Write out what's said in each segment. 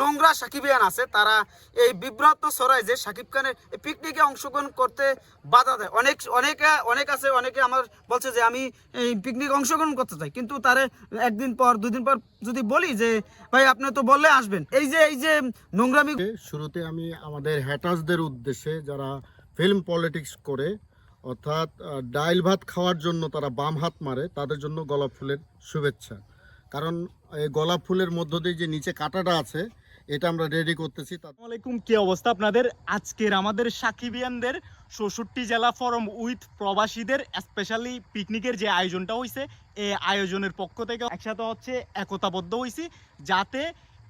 নোংরা সাকিবিয়ান আছে, তারা এই বিভ্রান্ত ছড়ায় যে সাকিব খানের পিকনিকে অংশগ্রহণ করতে বাধা দেয়। অনেক, অনেকে, অনেক আছে, অনেকে আমার বলছে যে আমি এই পিকনিক অংশগ্রহণ করতে চাই। কিন্তু তারে একদিন পর, দুদিন পর যদি বলি যে, ভাই, আপনি তো বললে আসবেন। এই যে এই যে নোংরামি শুরুতে আমি আমাদের হ্যাটার্সদের উদ্দেশ্যে যারা ফিল্ম পলিটিক্স করে অর্থাৎ ডাইল ভাত খাওয়ার জন্য তারা বাম হাত মারে, তাদের জন্য গোলাপ ফুলের শুভেচ্ছা। কারণ, এই গোলাপ ফুলের মধ্য দিয়ে যে নিচে কাঁটাটা আছে, এটা আমরা রেডি করতেছি আলাইকুম, কি অবস্থা আপনাদের? আজকের আমাদের সাকিবিয়ানদের ষষ্ঠটি জেলা ফরম উইথ প্রবাসীদের স্পেশালি পিকনিকের যে আয়োজনটা হয়েছে এই আয়োজনের পক্ষ থেকে একসাথে হচ্ছে একতাবদ্ধ হয়েছি যাতে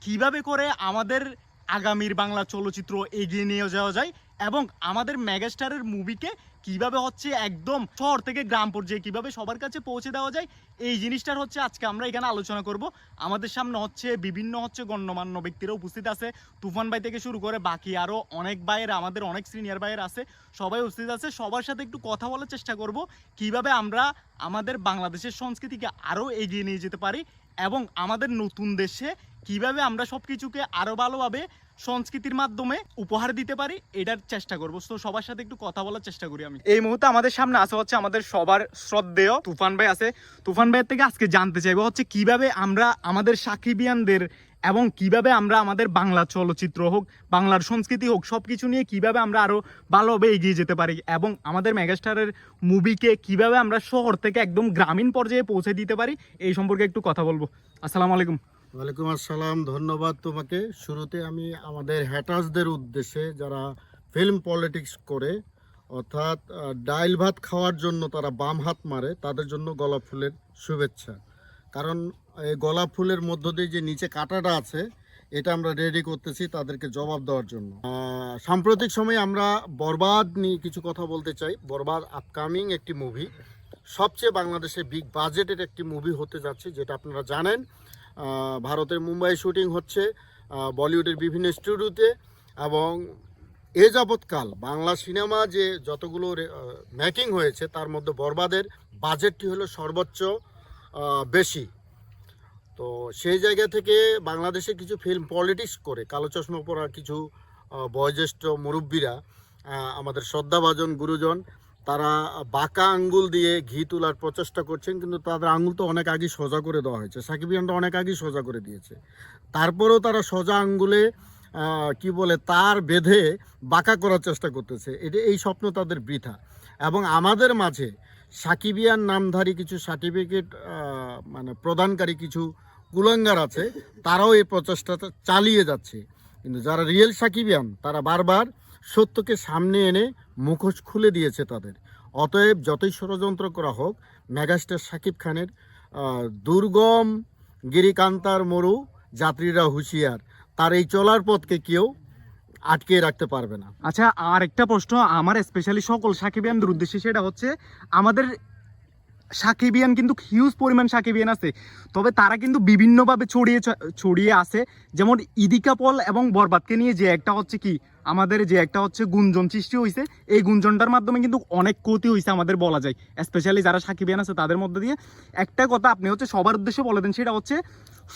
কীভাবে করে আমাদের আগামীর বাংলা চলচ্চিত্র এগিয়ে নিয়ে যাওয়া যায় এবং আমাদের মেগাস্টারের মুভিকে কীভাবে হচ্ছে একদম শহর থেকে গ্রাম পর্যায়ে কীভাবে সবার কাছে পৌঁছে দেওয়া যায়, এই জিনিসটার হচ্ছে আজকে আমরা এখানে আলোচনা করব। আমাদের সামনে হচ্ছে বিভিন্ন হচ্ছে গণ্যমান্য ব্যক্তিরা উপস্থিত আছে। তুফান ভাই থেকে শুরু করে বাকি আরও অনেক ভাইয়ের, আমাদের অনেক সিনিয়র ভাইয়ের আছে। সবাই উপস্থিত আছে। সবার সাথে একটু কথা বলার চেষ্টা করব, কীভাবে আমরা আমাদের বাংলাদেশের সংস্কৃতিকে আরও এগিয়ে নিয়ে যেতে পারি এবং আমাদের নতুন দেশে কীভাবে আমরা সব কিছুকে আরও ভালোভাবে সংস্কৃতির মাধ্যমে উপহার দিতে পারি, এটার চেষ্টা করব। তো সবার সাথে একটু কথা বলার চেষ্টা করি আমি। এই মুহূর্তে আমাদের সামনে আছে হচ্ছে আমাদের সবার শ্রদ্ধেয় তুফান ভাই আছে। তুফান ভাইয়ের থেকে আজকে জানতে চাইব হচ্ছে কীভাবে আমরা আমাদের সাকিবিয়ানদের এবং কীভাবে আমরা আমাদের বাংলা চলচ্চিত্র হোক, বাংলার সংস্কৃতি হোক সব কিছু নিয়ে কীভাবে আমরা আরও ভালোভাবে এগিয়ে যেতে পারি এবং আমাদের মেগাস্টারের মুভিকে কীভাবে আমরা শহর থেকে একদম গ্রামীণ পর্যায়ে পৌঁছে দিতে পারি, এই সম্পর্কে একটু কথা বলব। আসসালামু আলাইকুম। ওয়ালাইকুম আসসালাম, ধন্যবাদ তোমাকে। শুরুতে আমি আমাদের হ্যাটার্সদের উদ্দেশ্যে যারা ফিল্ম পলিটিক্স করে, অর্থাৎ ডাইল ভাত খাওয়ার জন্য তারা বাম হাত মারে, তাদের জন্য গোলাপ ফুলের শুভেচ্ছা। কারণ, এই গোলাপ ফুলের মধ্য দিয়ে যে নিচে কাঁটাটা আছে, এটা আমরা রেডি করতেছি তাদেরকে জবাব দেওয়ার জন্য। সাম্প্রতিক সময়ে আমরা বরবাদ নিয়ে কিছু কথা বলতে চাই। বরবাদ আপকামিং একটি মুভি সবচেয়ে বাংলাদেশে বিগ বাজেটের একটি মুভি হতে যাচ্ছে, যেটা আপনারা জানেন ভারতের মুম্বাই শুটিং হচ্ছে বলিউডের বিভিন্ন স্টুডিওতে এবং এ যাবৎকাল বাংলা সিনেমা যে যতগুলো মেকিং হয়েছে, তার মধ্যে বরবাদের বাজেটটি হলো সর্বোচ্চ বেশি। তো সেই জায়গা থেকে বাংলাদেশে কিছু ফিল্ম পলিটিক্স করে, কালো চশমা পরা কিছু বয়োজ্যেষ্ঠ মুরব্বীরা আমাদের শ্রদ্ধাভাজন গুরুজন তারা বাঁকা আঙ্গুল দিয়ে ঘি তোলার প্রচেষ্টা করছেন, কিন্তু তাদের আঙ্গুল তো অনেক আগে সোজা করে দেওয়া হয়েছে। সাকিবিয়ানটা অনেক আগেই সোজা করে দিয়েছে। তারপরেও তারা সোজা আঙ্গুলে কি বলে, তার বেঁধে বাঁকা করার চেষ্টা করতেছে। এটা এই স্বপ্ন তাদের বৃথা। এবং আমাদের মাঝে সাকিবিয়ান নামধারী কিছু সার্টিফিকেট মানে প্রদানকারী কিছু কুলাঙ্গার আছে, তারাও এই প্রচেষ্টাটা চালিয়ে যাচ্ছে। কিন্তু যারা রিয়েল সাকিবিয়ান তারা বারবার সত্যকে সামনে এনে মুখোশ খুলে দিয়েছে তাদের। অতএব যতই ষড়যন্ত্র করা হোক, মেগাস্টার সাকিব খানের দুর্গম গিরিকান্তার মরু যাত্রীরা হুঁশিয়ার। তার এই চলার পথকে কেউ আটকে রাখতে পারবে না। আচ্ছা আর একটা প্রশ্ন আমার স্পেশালি সকল সাকিবিয়ানদের উদ্দেশ্যে সেটা হচ্ছে আমাদের সাকিবিয়ান কিন্তু হিউজ পরিমাণ সাকিবিয়ান আছে। তবে তারা কিন্তু বিভিন্নভাবে ছড়িয়ে ছড়িয়ে আছে। যেমন ইদিকা পল এবং বরবাদকে নিয়ে যে একটা হচ্ছে কি আমাদের যে একটা হচ্ছে গুঞ্জন সৃষ্টি হয়েছে এই গুঞ্জনটার মাধ্যমে কিন্তু অনেক ক্ষতি হয়েছে আমাদের বলা যায়। স্পেশালি যারা সাকিবিয়ান আছে, তাদের মধ্যে দিয়ে একটা কথা আপনি হচ্ছে সবার উদ্দেশ্যে বলে দেন, সেটা হচ্ছে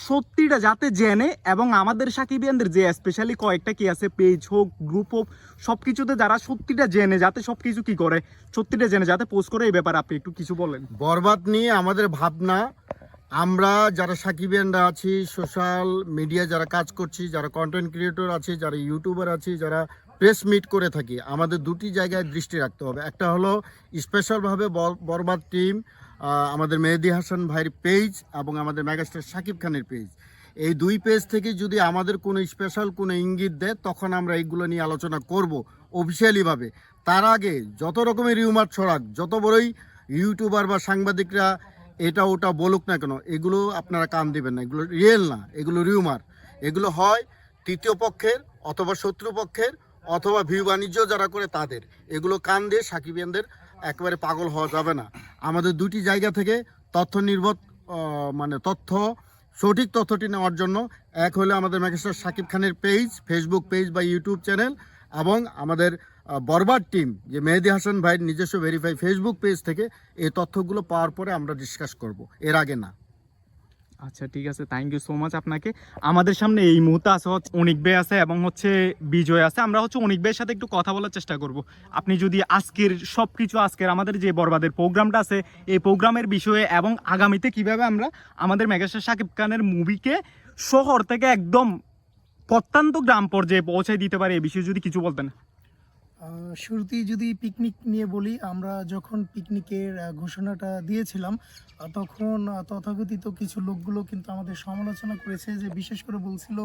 সত্যিটা যাতে জেনে এবং আমাদের সাকিবিয়ানদের যে স্পেশালি কয়েকটা কি আছে পেজ হোক গ্রুপ হোক সব কিছুতে যারা সত্যিটা জেনে, যাতে সব কিছু কি করে, সত্যিটা জেনে, যাতে পোস্ট করে, এই ব্যাপারে আপনি একটু কিছু বলেন। বরবাদ নিয়ে আমাদের ভাবনা আমরা যারা সাকিবিয়ানরা আছি সোশ্যাল মিডিয়া যারা কাজ করছি, যারা কন্টেন্ট ক্রিয়েটর আছি, যারা ইউটিউবার আছি, যারা প্রেস মিট করে থাকি, আমাদের দুটি জায়গায় দৃষ্টি রাখতে হবে। একটা হলো স্পেশালভাবে বরবাদ টিম আমাদের মেহেদি হাসান ভাইয়ের পেজ এবং আমাদের মেগাস্টার সাকিব খানের পেজ এই দুই পেজ থেকে যদি আমাদের কোনো স্পেশাল কোনো ইঙ্গিত দেয়, তখন আমরা এইগুলো নিয়ে আলোচনা করব অফিসিয়ালিভাবে তার আগে যত রকমের রিউমার ছড়াক, যত বড়ই ইউটিউবার বা সাংবাদিকরা এটা ওটা বলুক না কেন, এগুলো আপনারা কান দিবেন না, এগুলো রিয়েল না, এগুলো রিউমার এগুলো হয় তৃতীয় পক্ষের অথবা শত্রু পক্ষের অথবা ভিউ বাণিজ্য যারা করে তাদের। এগুলো কান দিয়ে সাকিবিয়ানদের একেবারে পাগল হওয়া যাবে না। আমাদের দুটি জায়গা থেকে তথ্য নির্ভর মানে তথ্য, সঠিক তথ্যটি নেওয়ার জন্য এক হলো আমাদের ম্যাগেস্টার সাকিব খানের পেজ ফেসবুক পেজ বা ইউটিউব চ্যানেল এবং আমাদের আহ, বরবাদ টিম যে মেহেদি হাসান ভাইয়ের নিজস্ব ভেরিফাই ফেসবুক পেজ থেকে এই তথ্যগুলো পাওয়ার পরে আমরা ডিসকাস করব। এর আগে না। আচ্ছা ঠিক আছে। থ্যাংক ইউ সো মাচ আপনাকে। আমাদের সামনে এই মুহূর্তে আছে হচ্ছে অনিক বে আছে এবং হচ্ছে বিজয় আছে। আমরা হচ্ছে অনিক ভাইয়ের সাথে একটু কথা বলার চেষ্টা করব। আপনি যদি আজকের সব কিছু আজকের আমাদের যে বরবাদের প্রোগ্রামটা আছে এই প্রোগ্রামের বিষয়ে এবং আগামীতে কীভাবে আমরা আমাদের মেগাস্টার শাকিব খানের মুভিকে শহর থেকে একদম প্রত্যন্ত গ্রাম পর্যায়ে পৌঁছে দিতে পারি এই বিষয়ে যদি কিছু বলতেন। শুরুতেই যদি পিকনিক নিয়ে বলি, আমরা যখন পিকনিকের ঘোষণাটা দিয়েছিলাম তখন তথাকথিত কিছু লোকগুলো কিন্তু আমাদের সমালোচনা করেছে যে, বিশেষ করে বলছিল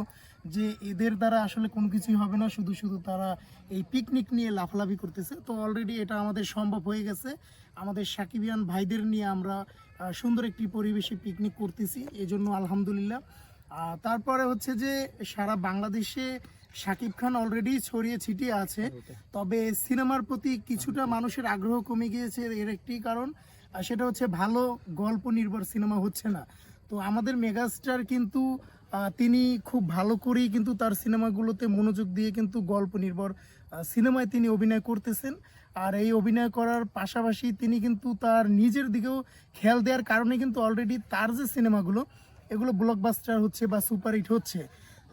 যে, এদের দ্বারা আসলে কোনো কিছুই হবে না, শুধু শুধু তারা এই পিকনিক নিয়ে লাফালাফি করতেছে। তো অলরেডি এটা আমাদের সম্ভব হয়ে গেছে। আমাদের সাকিবিয়ান ভাইদের নিয়ে আমরা সুন্দর একটি পরিবেশে পিকনিক করতেছি। এজন্য আলহামদুলিল্লাহ। তারপরে হচ্ছে যে, সারা বাংলাদেশে শাকিব খান অলরেডি ছড়িয়ে ছিটিয়ে আছে। তবে সিনেমার প্রতি কিছুটা মানুষের আগ্রহ কমে গিয়েছে এর একটি কারণ সেটা হচ্ছে ভালো গল্প নির্ভর সিনেমা হচ্ছে না। তো আমাদের মেগাস্টার কিন্তু তিনি খুব ভালো করেই কিন্তু তার সিনেমাগুলোতে মনোযোগ দিয়ে কিন্তু গল্প নির্ভর সিনেমায় তিনি অভিনয় করতেছেন। আর এই অভিনয় করার পাশাপাশি তিনি কিন্তু তার নিজের দিকেও খেয়াল দেওয়ার কারণে কিন্তু অলরেডি তার যে সিনেমাগুলো এগুলো ব্লকবাস্টার হচ্ছে বা সুপারহিট হচ্ছে।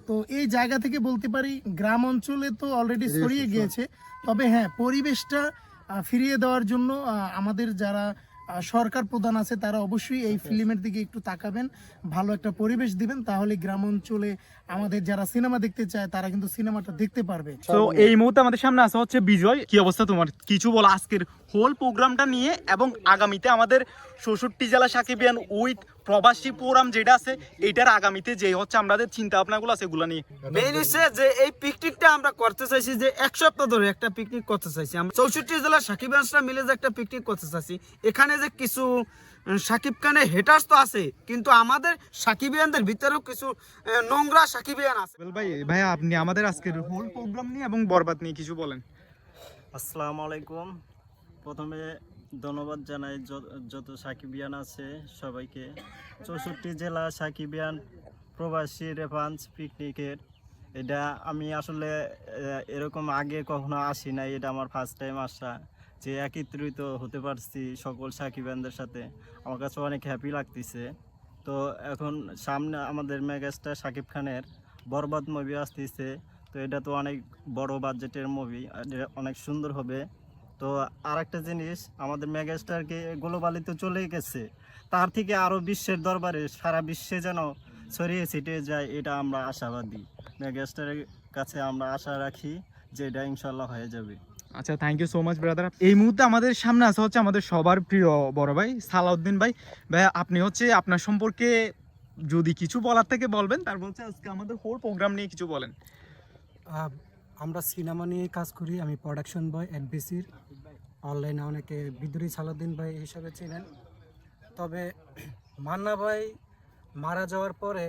তো এই জায়গা থেকে বলতে পারি গ্রাম অঞ্চলে তো অলরেডি ছড়িয়ে গিয়েছে। তবে হ্যাঁ পরিবেশটা ফিরিয়ে দেওয়ার জন্য আমাদের যারা সরকার প্রধান আছে তারা অবশ্যই এই ফিল্মের দিকে একটু তাকাবেন ভালো একটা পরিবেশ দিবেন তাহলে গ্রাম অঞ্চলে আমাদের যারা সিনেমা দেখতে চায় তারা কিন্তু সিনেমাটা দেখতে পারবে। তো এই মুহূর্তে আমাদের সামনে আসা হচ্ছে বিজয়। কি অবস্থা তোমার? কিছু বলো আজকের হোল প্রোগ্রামটা নিয়ে এবং আগামীতে আমাদের ষষট্টি জেলা সাকিবিয়ান উইথ প্রবাসী প্রোগ্রাম যেটা আছে এটার আগামীতে যে হচ্ছে আমাদের চিন্তা ভাবনাগুলো আছে এগুলো নিয়ে। মেইন হচ্ছে যে এই পিকনিকটা আমরা করতে চাইছি যে এক সপ্তাহ ধরে একটা পিকনিক করতে চাইছি। আমরা চৌষট্টি জেলার সাকিবানসরা মিলে যে একটা পিকনিক করতে চাইছি। এখানে যে কিছু সাকিব খানের হেটার্স তো আছে কিন্তু আমাদের সাকিবিয়ানদের ভিতরেও কিছু নোংরা সাকিবিয়ান আছে। ভাই ভাইয়া আপনি আমাদের আজকের হোল প্রোগ্রাম নিয়ে এবং বরবাদ নিয়ে কিছু বলেন। আসসালামু আলাইকুম। প্রথমে ধন্যবাদ জানাই যত সাকিবিয়ান আছে সবাইকে। চৌষট্টি জেলা সাকিবিয়ান প্রবাসী রেফারেন্স পিকনিকের। এটা আমি আসলে এরকম আগে কখনো আসি নাই, এটা আমার ফার্স্ট টাইম আসা। যে একত্রিত হতে পারছি সকল সাকিবিয়ানদের সাথে। আমার কাছে অনেক হ্যাপি লাগতেছে। তো এখন সামনে আমাদের মেগাস্টার সাকিব খানের বরবাদ মুভি আসতেছে। তো এটা তো অনেক বড় বাজেটের মুভি অনেক সুন্দর হবে। তো আর একটা জিনিস আমাদের মেগাস্টারকে গ্লোবালি তো চলে গেছে। তার থেকে আরও বিশ্বের দরবারে সারা বিশ্বে যেন ছড়িয়ে ছিটিয়ে যায় এটা আমরা আশাবাদী। মেগাস্টারের কাছে আমরা আশা রাখি যে এটা ইনশাল্লাহ হয়ে যাবে। আচ্ছা thank you so much brother এই মুহূর্তে আমাদের সামনে আসা হচ্ছে আমাদের সবার প্রিয় বড় ভাই সালাউদ্দিন ভাই। ভাই আপনি হচ্ছে আপনার সম্পর্কে যদি কিছু বলার থেকে বলবেন তারপর হচ্ছে আজকে আমাদের হোল প্রোগ্রাম নিয়ে কিছু বলেন। আমরা সিনেমা নিয়ে কাজ করি, আমি প্রোডাকশন বয় এনবিসির অনলাইনে অনেকে বিদ্রোহী সালাউদ্দিন ভাই হিসাবে ছিলেন তবে মান্না ভাই মারা যাওয়ার পরে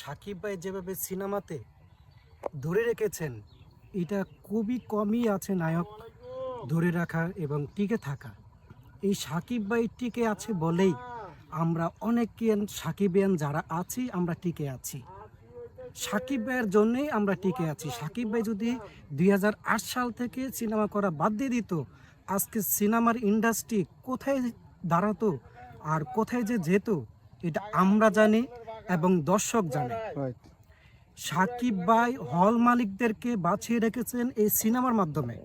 সাকিব ভাই যেভাবে সিনেমাতে ধরে রেখেছেন, এটা খুবই কমই আছে নায়ক ধরে রাখা এবং টিকে থাকা। এই সাকিব ভাই টিকে আছে বলেই আমরা অনেকেন সাকিবিয়ান যারা আছি, আমরা টিকে আছি। সাকিব ভাইয়ের জন্যই আমরা টিকে আছি। সাকিব ভাই যদি দুই হাজার আট সাল থেকে সিনেমা করা বাদ দিয়ে দিত আজকে সিনেমার ইন্ডাস্ট্রি কোথায় দাঁড়াতো আর কোথায় যে যেত এটা আমরা জানি এবং দর্শক জানে। সাকিব ভাই হল মালিকদেরকে বাছিয়ে রেখেছেন এই সিনেমার মাধ্যমে।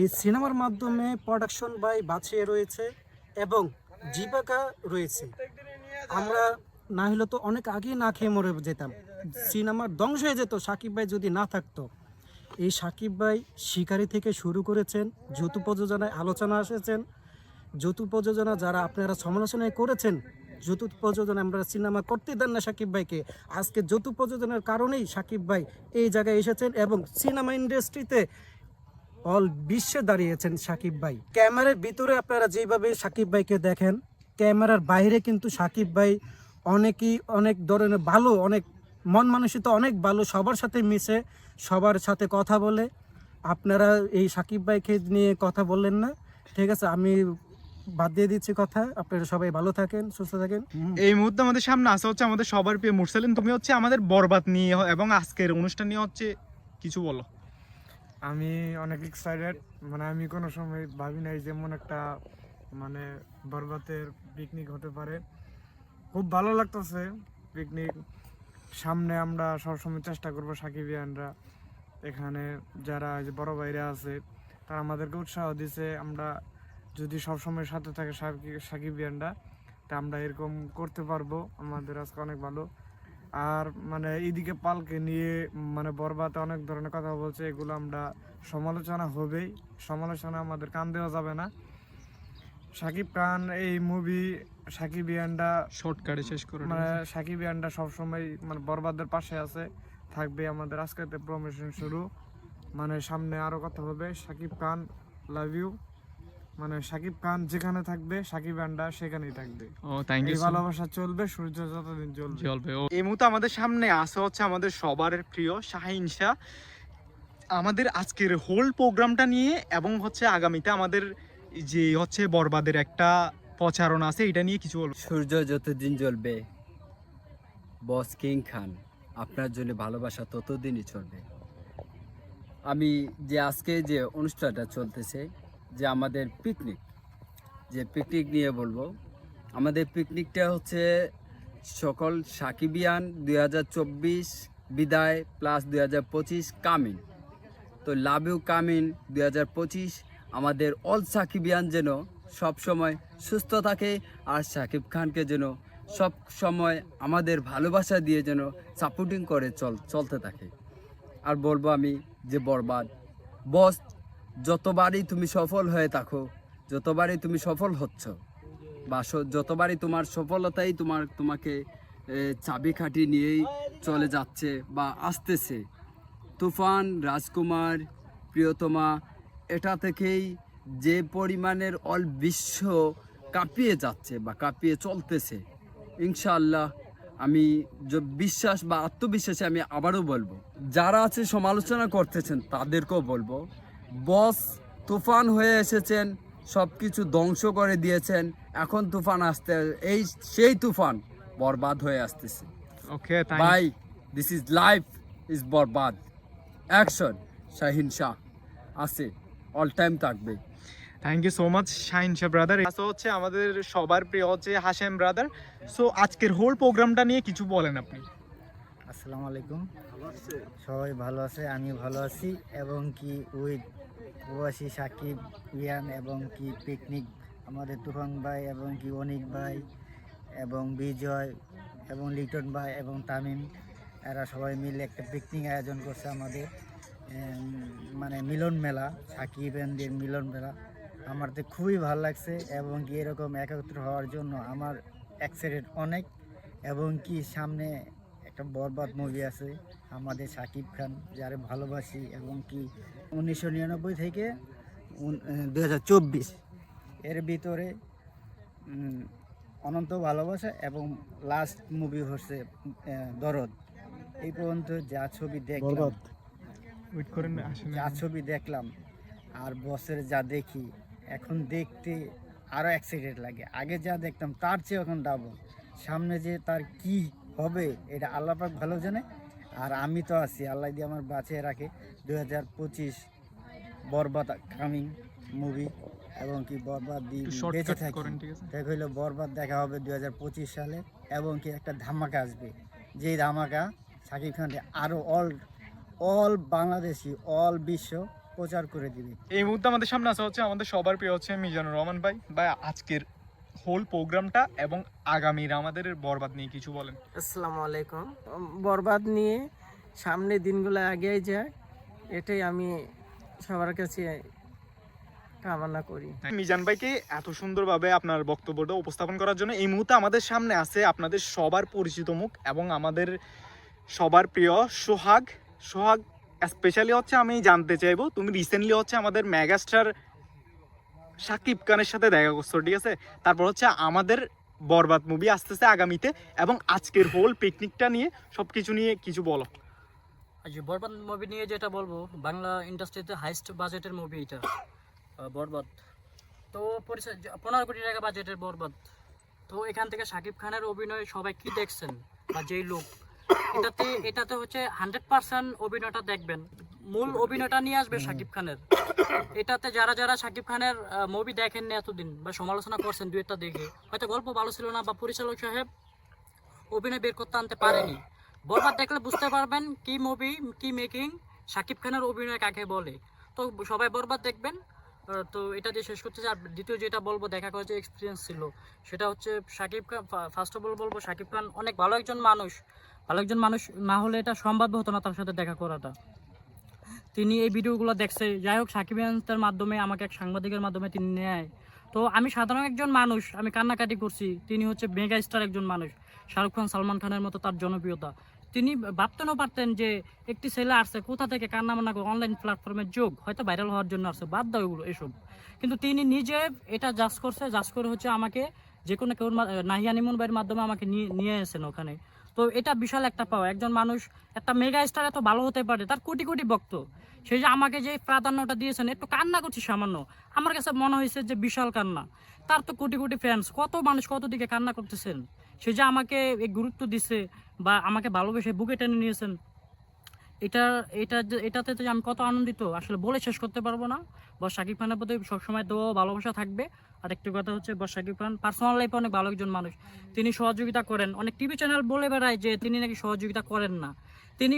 এই সিনেমার মাধ্যমে প্রোডাকশন বাই বাছিয়ে রয়েছে এবং জীবিকা রয়েছে। আমরা না হলে তো অনেক আগেই না খেয়ে মরে যেতাম। সিনেমার ধ্বংস হয়ে যেত, সাকিব ভাই যদি না থাকতো। এই সাকিব ভাই শিকারি থেকে শুরু করেছেন, যৌথ প্রযোজনায় আলোচনা এসেছেন যৌথ প্রযোজনা যারা আপনারা সমালোচনায় করেছেন, যৌথ প্রযোজনা আমরা সিনেমা করতে দেন না সাকিব ভাইকে। আজকে যৌথ প্রযোজনার কারণেই সাকিব ভাই এই জায়গায় এসেছেন এবং সিনেমা ইন্ডাস্ট্রিতে অল বিশ্বে দাঁড়িয়েছেন সাকিব ভাই। ক্যামেরার ভিতরে আপনারা যেভাবে সাকিব ভাইকে দেখেন, ক্যামেরার বাইরে কিন্তু সাকিব ভাই অনেকই অনেক ধরনের ভালো অনেক মন মানসিকতা অনেক ভালো সবার সাথে মিশে সবার সাথে কথা বলে। আপনারা এই সাকিব ভাইকে নিয়ে কথা বললেন না। ঠিক আছে আমি বাদ দিয়ে দিচ্ছি কথা। আপনারা সবাই ভালো থাকেন সুস্থ থাকেন। এই মুহূর্তে আমাদের সামনে আসা হচ্ছে আমাদের সবার প্রিয় মুরসালিন। তুমি হচ্ছে আমাদের বরবাদ নিয়ে এবং আজকের অনুষ্ঠান নিয়ে হচ্ছে কিছু বলো। আমি অনেক এক্সাইটেড মানে আমি কোনো সময় ভাবি নাই যেমন একটা মানে বরবাদের পিকনিক হতে পারে। খুব ভালো লাগতেছে পিকনিক সামনে আমরা সবসময় চেষ্টা করব সাকিবিয়ানরা এখানে যারা যে বড় ভাইরা আছে, তারা আমাদেরকে উৎসাহ দিছে। আমরা যদি সবসময় সাথে থাকে সাকিব- সাকিবিয়ানরা তা আমরা এরকম করতে পারব। আমাদের আজকে অনেক ভালো। আর মানে এইদিকে পালকে নিয়ে মানে বরবাতে অনেক ধরনের কথা বলছে, এগুলো আমরা সমালোচনা হবেই। সমালোচনা আমাদের কান দেওয়া যাবে না। সাকিব খান এই মুভি সাকিব ইয়ানরা শর্টকাটে শেষ করে মানে সাকিব ইয়ানরা সবসময় মানে বরবাদের পাশে আছে থাকবে আমাদের আজকেতে প্রমোশন শুরু। মানে সামনে আরও কথা হবে সাকিব খান লাভ ইউ মানে সাকিব খান যেখানে থাকবে সাকিব ইয়ানরা সেখানেই থাকবে। ও থ্যাংক ইউ ভালোবাসা চলবে সূর্য যতদিন চলবে জ্বলবে ও। এই মুহূর্তে আমাদের সামনে আসা হচ্ছে আমাদের সবার প্রিয় শাহিন শাহ। আমাদের আজকের হোল প্রোগ্রামটা নিয়ে এবং হচ্ছে আগামীতে আমাদের যে হচ্ছে বরবাদের একটা প্রচারণা আছে, এটা নিয়ে কিছু বলব সূর্য যতদিন জ্বলবে, বস কিং খান, আপনার জন্য ভালোবাসা ততদিনই চলবে। আমি যে আজকে যে অনুষ্ঠানটা চলতেছে, যে আমাদের পিকনিক যে পিকনিক নিয়ে বলব, আমাদের পিকনিকটা হচ্ছে সকল সাকিবিয়ান দুই হাজার চব্বিশ বিদায় প্লাস দুই হাজার পঁচিশ কামিন। তো লাভ ইউ কামিন দুই হাজার পঁচিশ আমাদের অল সাকিবিয়ান যেন সব সময় সুস্থ থাকে আর সাকিব খানকে যেন সব সময় আমাদের ভালোবাসা দিয়ে যেন সাপোর্টিং করে চল, চলতে থাকে। আর বলব আমি যে বরবাদ। বস, যতবারই তুমি সফল হয়ে থাকো, যতবারই তুমি সফল হচ্ছ, বা যতবারই তোমার সফলতাই তোমার, তোমাকে চাবি চাবিকাঠি নিয়েই চলে যাচ্ছে বা আসতেছে। তুফান, রাজকুমার, প্রিয়তমা এটা থেকেই যে পরিমাণের অল বিশ্ব কাঁপিয়ে যাচ্ছে বা কাঁপিয়ে চলতেছে ইনশাআল্লাহ আমি য- বিশ্বাস বা আত্মবিশ্বাসে আমি আবারও বলব যারা আছে সমালোচনা করতেছেন তাদেরকেও বলব বস তুফান হয়ে এসেছেন সব কিছু ধ্বংস করে দিয়েছেন এখন তুফান আসতে এই সেই তুফান বরবাদ হয়ে আসতেছে। ওকে ভাই দিস ইজ লাইফ ইজ বরবাদ। অ্যাকশন শাহিন শাহ আছে। অল টাইম থাকবে। Thank you so much Shahin Shah brother so হচ্ছে আমাদের সবার প্রিয় হচ্ছে হাশেম ব্রাদার সো আজকের হোল প্রোগ্রামটা নিয়ে কিছু বলেন আপনি। আসসালামু আলাইকুম। সবাই ভালো আছে আমি ভালো আছি। এবং কি উইথ প্রবাসী সাকিব ইয়ান এবং কি পিকনিক আমাদের তুফান ভাই এবং কি অনিক ভাই এবং বিজয় এবং লিটন ভাই এবং তামিম এরা সবাই মিলে একটা পিকনিক আয়োজন করছে আমাদের। মানে মিলন মেলা, সাকিব এনদের মিলন মেলা আমার তো খুবই ভালো লাগছে এবং কি এরকম একত্র হওয়ার জন্য আমার এক্সাইটেড অনেক এবং কি সামনে একটা বরবাদ মুভি আছে, আমাদের সাকিব খান, যারে ভালোবাসি এবং কি উনিশশো নিরানব্বই থেকে দু হাজার চব্বিশ এর ভিতরে অনন্ত ভালোবাসা এবং লাস্ট মুভি হচ্ছে দরদ। এই পর্যন্ত যা ছবি দেখলাম ওয়েট করেন আসেন যা ছবি দেখলাম আর বসের যা দেখি এখন দেখতে আরও এক্সাইটেড লাগে। আগে যা দেখতাম তার চেয়ে এখন ডাবল সামনে যে তার কি হবে এটা আল্লাহ পাক ভালো জানে। আর আমি তো আছি আল্লাহ দিয়ে আমার বাঁচিয়ে রাখে। দু হাজার পঁচিশ বরবাদ কামিং মুভি এবং কি বরবাদ দিয়ে বেঁচে থাকি। দেখ হইল বরবাদ দেখা হবে দু হাজার পঁচিশ সালে এবং কি একটা ধামাকা আসবে। যেই ধামাকা শাকিব খানকে আরও অল অল বাংলাদেশি অল বিশ্ব প্রচার করে দিবে। এই মুহূর্তে আমাদের সামনে আসা হচ্ছে আমাদের সবার প্রিয় হচ্ছে মিজানুর রহমান ভাই। ভাই আজকের হোল প্রোগ্রামটা এবং আগামীর আমাদের বরবাদ নিয়ে কিছু বলেন। আসসালামু আলাইকুম। বরবাদ নিয়ে সামনে দিনগুলো এগিয়ে যায় এটাই আমি সবার কাছে কামনা করি। মিজান ভাইকে এত সুন্দরভাবে আপনার বক্তব্যটা উপস্থাপন করার জন্য এই মুহূর্তে আমাদের সামনে আছে আপনাদের সবার পরিচিত মুখ এবং আমাদের সবার প্রিয় সোহাগ সোহাগ স্পেশালি হচ্ছে আমি জানতে চাইব, তুমি রিসেন্টলি হচ্ছে আমাদের মেগাস্টার সাকিব খানের সাথে দেখা করছ, ঠিক আছে? তারপর হচ্ছে আমাদের বরবাদ মুভি আসতেছে আগামীতে এবং আজকের হোল পিকনিকটা নিয়ে সব কিছু নিয়ে কিছু বলো। আজ বরবাদ মুভি নিয়ে যেটা বলব, বাংলা ইন্ডাস্ট্রিতে হাইস্ট বাজেটের মুভি এটা বরবাদ। তো পনেরো কোটি টাকা বাজেটের বরবাদ। তো এখান থেকে শাকিব খানের অভিনয় সবাই কি দেখছেন? বা যেই লোক এটাতে এটাতে হচ্ছে হান্ড্রেড পার্সেন্ট অভিনয়টা দেখবেন। মূল অভিনয়টা নিয়ে আসবে শাকিব খানের। এটাতে যারা যারা শাকিব খানের মুভি দেখেননি এতদিন বা সমালোচনা করছেন দুইটা দেখে, হয়তো গল্প ভালো ছিল না বা পরিচালক সাহেব অভিনয় বের করতে আনতে পারেনি। দেখলে বুঝতে পারবেন কি মুভি কি মেকিং শাকিব খানের অভিনয় কাকে বলে। তো সবাই বরবাদ দেখবেন। তো এটা দিয়ে শেষ করতে আর দ্বিতীয় যেটা বলব, দেখা করে যে এক্সপিরিয়েন্স ছিল, সেটা হচ্ছে Shakib Khan first of all বলব, শাকিব খান অনেক ভালো একজন মানুষ। ভালো একজন মানুষ না হলে এটা সম্ভব হতো না তার সাথে দেখা করাটা। তিনি এই ভিডিওগুলো দেখছে। যাই হোক, সাকিব মাধ্যমে, আমাকে এক সাংবাদিকের মাধ্যমে তিনি নেয়। তো আমি সাধারণ একজন মানুষ, আমি কান্নাকাটি করছি। তিনি হচ্ছে মেগা স্টার একজন মানুষ, শাহরুখ খান, সালমান খানের মতো তার জনপ্রিয়তা। তিনি ভাবতেনও পারতেন যে একটি ছেলে আসছে, কোথা থেকে কান্না মান্না করে অনলাইন প্ল্যাটফর্মের যোগ, হয়তো ভাইরাল হওয়ার জন্য আসছে, বাদ দাও এগুলো, এসব। কিন্তু তিনি নিজে এটা জাজ করছে জাজ করে হচ্ছে আমাকে যে কোনো কেউ, নাহিয়া নিমন মাধ্যমে আমাকে নিয়ে নিয়ে এসেছেন ওখানে। তো এটা বিশাল একটা পাওয়া। একজন মানুষ, একটা মেগা স্টার এত ভালো হতে পারে, তার কোটি কোটি ভক্ত। সেই যে আমাকে যে প্রাধান্যটা দিয়েছেন, একটু কান্না করছি সামান্য। আমার কাছে মনে হয়েছে যে বিশাল কান্না। তার তো কোটি কোটি ফ্যান্স কত মানুষ কত দিকে কান্না করতেছেন? সে যে আমাকে এই গুরুত্ব দিছে বা আমাকে ভালোবেসে বুকে টেনে নিয়েছেন, এটা এটা এটাতে যে আমি কত আনন্দিত, আসলে বলে শেষ করতে পারব না। বা শাকিব খানের প্রতি সবসময় তো ভালোবাসা থাকবে। আর একটি কথা হচ্ছে বা শাকিব খান পার্সোনাল লাইফে অনেক ভালো একজন মানুষ। তিনি সহযোগিতা করেন। অনেক টিভি চ্যানেল বলে বেড়ায় যে তিনি নাকি সহযোগিতা করেন না। তিনি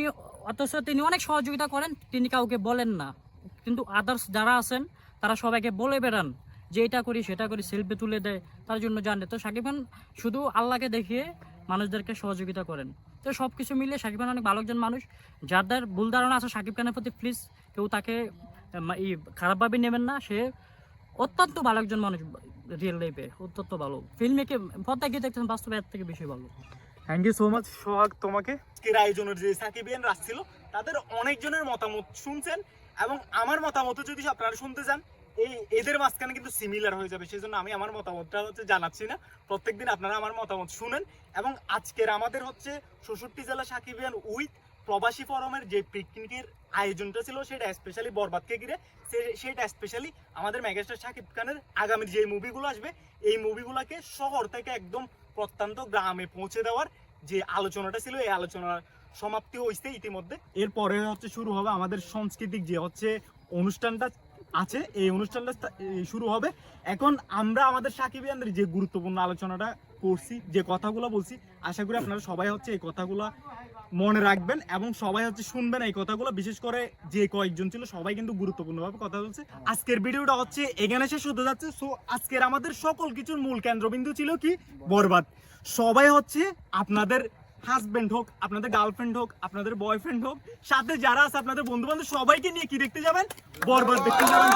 অথচ তিনি অনেক সহযোগিতা করেন, তিনি কাউকে বলেন না। কিন্তু আদার্স যারা আছেন, তারা সবাইকে বলে বেড়ান যে এটা করি, সেটা করি সেলফি তুলে দেয়, তার জন্য জানে। তো শাকিব খান শুধু আল্লাহকে দেখিয়ে মানুষদেরকে সহযোগিতা করেন। তো সব কিছু মিলে শাকিব খান অনেক ভালো একজন মানুষ। যাদের ভুল ধারণা আছে শাকিব খানের প্রতি প্লিজ কেউ তাকে খারাপভাবে নেবেন না। সে অত্যন্ত ভালো একজন মানুষ রিয়েল লাইফে অত্যন্ত ভালো। ফিল্মে পদ্মা গিয়ে দেখতেন বাস্তবে এর থেকে বেশি ভালো। Thank you so much Sohag তোমাকে। আজকের আয়োজনের যে সাকিবিয়ান আসছিল তাদের অনেকজনের মতামত শুনছেন এবং আমার মতামত যদি আপনারা শুনতে চান এই এদের মাঝখানে কিন্তু সিমিলার হয়ে যাবে। সেজন্য আমি আমার মতামতটা হচ্ছে জানাচ্ছি না। প্রত্যেকদিন আপনারা আমার মতামত শুনেন এবং আজকের আমাদের হচ্ছে ষষ্ঠী জেলা সাকিবিয়ান উইথ প্রবাসী ফরমের যে পিকনিকের আয়োজনটা ছিল, সেটা স্পেশালি বরবাদকে ঘিরে সেটা স্পেশালি আমাদের মেগাস্টার শাকিব খানের আগামী যে মুভিগুলো আসবে, এই মুভিগুলোকে শহর থেকে একদম প্রত্যন্ত গ্রামে পৌঁছে দেওয়ার যে আলোচনাটা ছিল, এই আলোচনার সমাপ্তি হয়েছে ইতিমধ্যে। এরপরে হচ্ছে শুরু হবে আমাদের সাংস্কৃতিক যে হচ্ছে অনুষ্ঠানটা আছে, এই অনুষ্ঠানটা শুরু হবে। এখন আমরা আমাদের সাকিবিয়ানদের যে গুরুত্বপূর্ণ আলোচনাটা করছি, যে কথাগুলো বলছি, আশা করি আপনারা সবাই হচ্ছে এই কথাগুলো মনে রাখবেন এবং সবাই হচ্ছে শুনবেন এই কথাগুলো। বিশেষ করে যে কয়েকজন ছিল, সবাই কিন্তু গুরুত্বপূর্ণভাবে কথা বলছে। আজকের ভিডিওটা হচ্ছে এখানে শেষ হতে যাচ্ছে। সো আজকের আমাদের সকল কিছুর মূল কেন্দ্রবিন্দু ছিল কি? বরবাদ। সবাই হচ্ছে আপনাদের হাজবেন্ড হোক, আপনাদের গার্লফ্রেন্ড হোক, আপনাদের বয়ফ্রেন্ড হোক, সাথে যারা আছে আপনাদের বন্ধু বান্ধব সবাইকে নিয়ে কি দেখতে যাবেন? বরবাদ দেখতে যাবেন?